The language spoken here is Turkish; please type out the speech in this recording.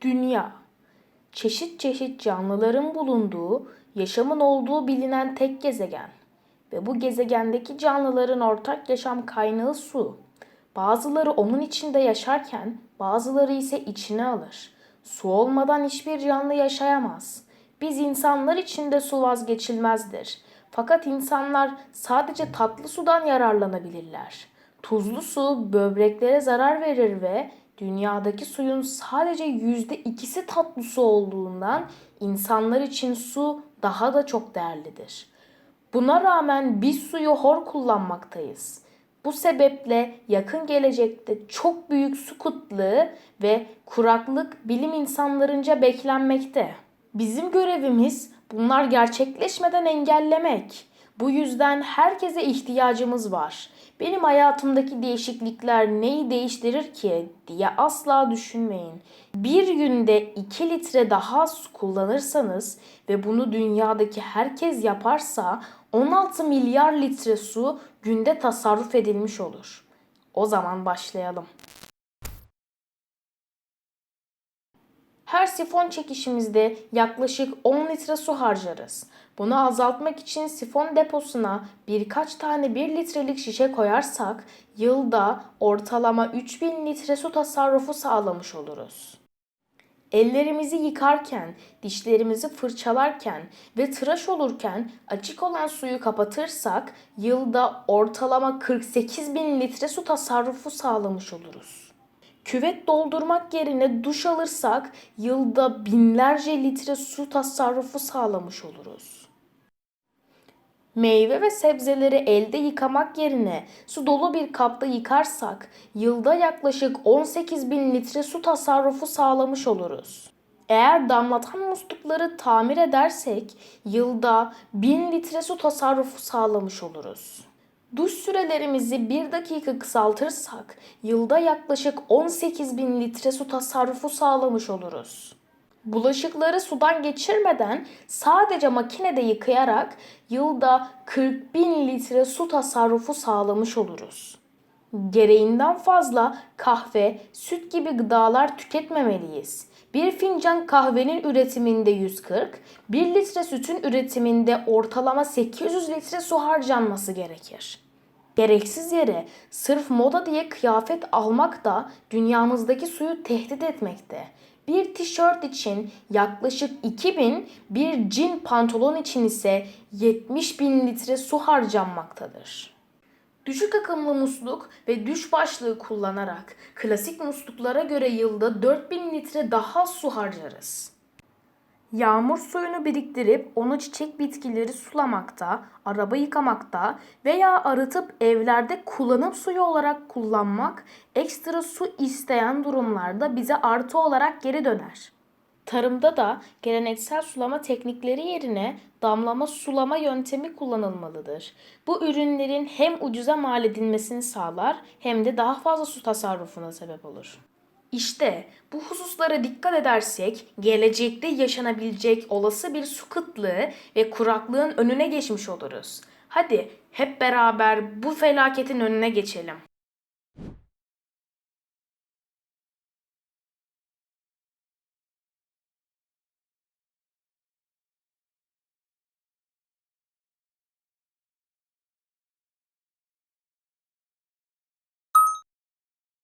Dünya çeşit çeşit canlıların bulunduğu, yaşamın olduğu bilinen tek gezegen ve bu gezegendeki canlıların ortak yaşam kaynağı su. Bazıları onun içinde yaşarken bazıları ise içine alır. Su olmadan hiçbir canlı yaşayamaz. Biz insanlar için de su vazgeçilmezdir. Fakat insanlar sadece tatlı sudan yararlanabilirler. Tuzlu su böbreklere zarar verir ve dünyadaki suyun sadece yüzde ikisi tatlı su olduğundan insanlar için su daha da çok değerlidir. Buna rağmen biz suyu hor kullanmaktayız. Bu sebeple yakın gelecekte çok büyük su kıtlığı ve kuraklık bilim insanlarınca beklenmekte. Bizim görevimiz bunlar gerçekleşmeden engellemek. Bu yüzden herkese ihtiyacımız var. Benim hayatımdaki değişiklikler neyi değiştirir ki diye asla düşünmeyin. Bir günde 2 litre daha su kullanırsanız ve bunu dünyadaki herkes yaparsa 16 milyar litre su günde tasarruf edilmiş olur. O zaman başlayalım. Her sifon çekişimizde yaklaşık 10 litre su harcarız. Bunu azaltmak için sifon deposuna birkaç tane 1 litrelik şişe koyarsak yılda ortalama 3000 litre su tasarrufu sağlamış oluruz. Ellerimizi yıkarken, dişlerimizi fırçalarken ve tıraş olurken açık olan suyu kapatırsak yılda ortalama 48 bin litre su tasarrufu sağlamış oluruz. Küvet doldurmak yerine duş alırsak yılda binlerce litre su tasarrufu sağlamış oluruz. Meyve ve sebzeleri elde yıkamak yerine su dolu bir kapta yıkarsak yılda yaklaşık 18 bin litre su tasarrufu sağlamış oluruz. Eğer damlatan muslukları tamir edersek yılda 1000 litre su tasarrufu sağlamış oluruz. Duş sürelerimizi 1 dakika kısaltırsak yılda yaklaşık 18 bin litre su tasarrufu sağlamış oluruz. Bulaşıkları sudan geçirmeden sadece makinede yıkayarak yılda 40 bin litre su tasarrufu sağlamış oluruz. Gereğinden fazla kahve, süt gibi gıdalar tüketmemeliyiz. Bir fincan kahvenin üretiminde 140, 1 litre sütün üretiminde ortalama 800 litre su harcanması gerekir. Gereksiz yere sırf moda diye kıyafet almak da dünyamızdaki suyu tehdit etmekte. Bir tişört için yaklaşık 2000, bir cin pantolon için ise 70 bin litre su harcanmaktadır. Düşük akımlı musluk ve düş başlığı kullanarak klasik musluklara göre yılda 4000 litre daha su harcarız. Yağmur suyunu biriktirip onu çiçek bitkileri sulamakta, araba yıkamakta veya arıtıp evlerde kullanım suyu olarak kullanmak ekstra su isteyen durumlarda bize artı olarak geri döner. Tarımda da geleneksel sulama teknikleri yerine damlama sulama yöntemi kullanılmalıdır. Bu ürünlerin hem ucuza mal edilmesini sağlar hem de daha fazla su tasarrufuna sebep olur. İşte bu hususlara dikkat edersek gelecekte yaşanabilecek olası bir su kıtlığı ve kuraklığın önüne geçmiş oluruz. Hadi hep beraber bu felaketin önüne geçelim.